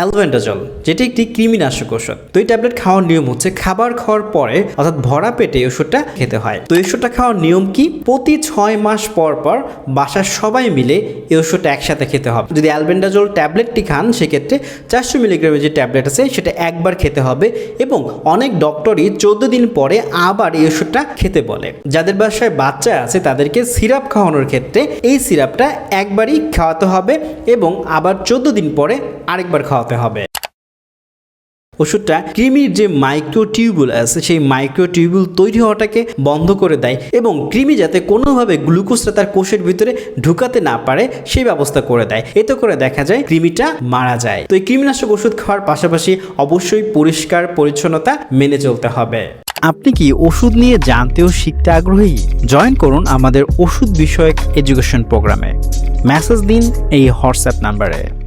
অ্যালভেন্ডাজল, যেটি একটি কৃমিনাশক ওষুধ তো এই ট্যাবলেট খাওয়ার নিয়ম হচ্ছে খাবার খাওয়ার পরে, অর্থাৎ ভরা পেটে ওষুধটা খেতে হয়। তো ওষুধটা খাওয়ার নিয়ম কি? প্রতি ছয় মাস পর পর বাসার সবাই মিলে এই ওষুধটা একসাথে খেতে হবে। যদি অ্যালবেন্ডাজল ট্যাবলেটটি খান, সেক্ষেত্রে চারশো মিলিগ্রামের যে ট্যাবলেট আছে, সেটা একবার খেতে হবে এবং অনেক ডক্টরই চোদ্দ দিন পরে আবার এই ওষুধটা খেতে বলে। যাদের বাসায় বাচ্চা আছে, তাদেরকে সিরাপ খাওয়ানোর ক্ষেত্রে এই সিরাপটা একবারই খাওয়াতে হবে এবং আবার চোদ্দ দিন পরে আরেকবার খাওয়াতে হবে। ওষুধটা কৃমির যে মাইক্রোটিউবুল আছে, সেই মাইক্রোটিউবুল তৈরি হওয়াটাকে বন্ধ করে দেয় এবং কৃমি যাতে কোনোভাবে গ্লুকোজটা তার কোষের ভিতরে ঢুকাতে না পারে, সেই ব্যবস্থা করে দেয়। এতে করে দেখা যায় কৃমিটা মারা যায়। তো এই কৃমিনাশক ওষুধ খাওয়ার পাশাপাশি অবশ্যই পরিষ্কার পরিচ্ছন্নতা মেনে চলতে হবে। আপনি কি ওষুধ নিয়ে জানতে ও শিখতে আগ্রহী? জয়েন করুন আমাদের ওষুধ বিষয়ক এডুকেশন প্রোগ্রামে। মেসেজ দিন এই হোয়াটসঅ্যাপ নাম্বারে।